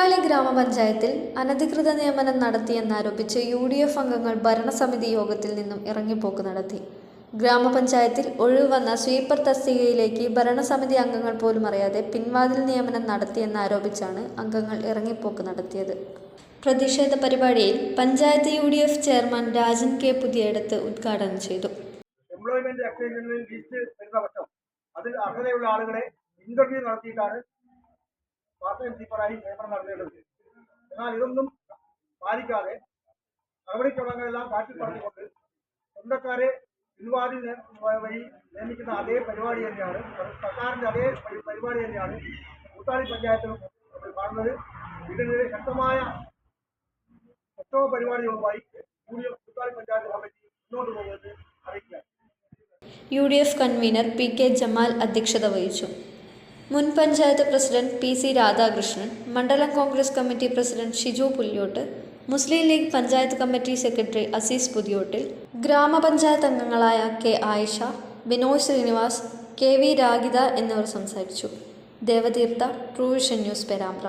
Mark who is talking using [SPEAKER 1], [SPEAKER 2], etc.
[SPEAKER 1] ഗ്രാമപഞ്ചായത്തിൽ അനധികൃത നിയമനം നടത്തിയെന്നാരോപിച്ച് യു ഡി എഫ് അംഗങ്ങൾ ഭരണസമിതി യോഗത്തിൽ നിന്നും ഇറങ്ങിപ്പോക്ക് നടത്തി. ഗ്രാമപഞ്ചായത്തിൽ ഒഴിവുവന്ന സ്വീപ്പർ തസ്തികയിലേക്ക് ഭരണസമിതി അംഗങ്ങൾ പോലും അറിയാതെ പിൻവാതിൽ നിയമനം നടത്തിയെന്നാരോപിച്ചാണ് അംഗങ്ങൾ ഇറങ്ങിപ്പോക്ക് നടത്തിയത്. പ്രതിഷേധ പരിപാടിയിൽ panchayat U D F chairman Rajan K Puthiyadath ഉദ്ഘാടനം ചെയ്തു.
[SPEAKER 2] എംപ്ലോയ്മെന്റ് ലിസ്റ്റ് വരുന്ന പക്ഷം അതിൽ അർഹതയുള്ള ആളുകളെ ഇന്റർവ്യൂ നടത്തിയിട്ടാണ് പാർട്ട് ടൈം സീപ്പറായി നിയമനം നടത്തേണ്ടത്. എന്നാൽ ഇതൊന്നും പാലിക്കാതെ നടപടിക്രമങ്ങളെല്ലാം കാറ്റിൽ പറഞ്ഞുകൊണ്ട് സ്വന്തക്കാരെ പിൻവാതി വഴി നിയമിക്കുന്ന അതേ പരിപാടി തന്നെയാണ് സർക്കാരിന്റെ അതേ പരി- പരിപാടി തന്നെയാണ് കൂട്ടാളി പഞ്ചായത്തിലും കാണുന്നത്. ഇതിനെതിരെ ശക്തമായ പ്രക്ഷോഭ പരിപാടികളുമായി കൂടിയ കൂട്ടാളി പഞ്ചായത്ത് കമ്മിറ്റി മുന്നോട്ട് പോകുന്നത് അറിയിക്കുക
[SPEAKER 1] U D F convener P K Jamal അധ്യക്ഷത വഹിച്ചു. മുൻ panchayat president P C Radhakrishnan മണ്ഡലം Congress committee president Shiju Pulyott Muslim League panchayat committee secretary Azeez Puthiyottil ഗ്രാമപഞ്ചായത്ത് അംഗങ്ങളായ K Ayisha Binoy Srinivas K V Ragitha എന്നിവർ സംസാരിച്ചു. Devatheertha Truvision news Perambra.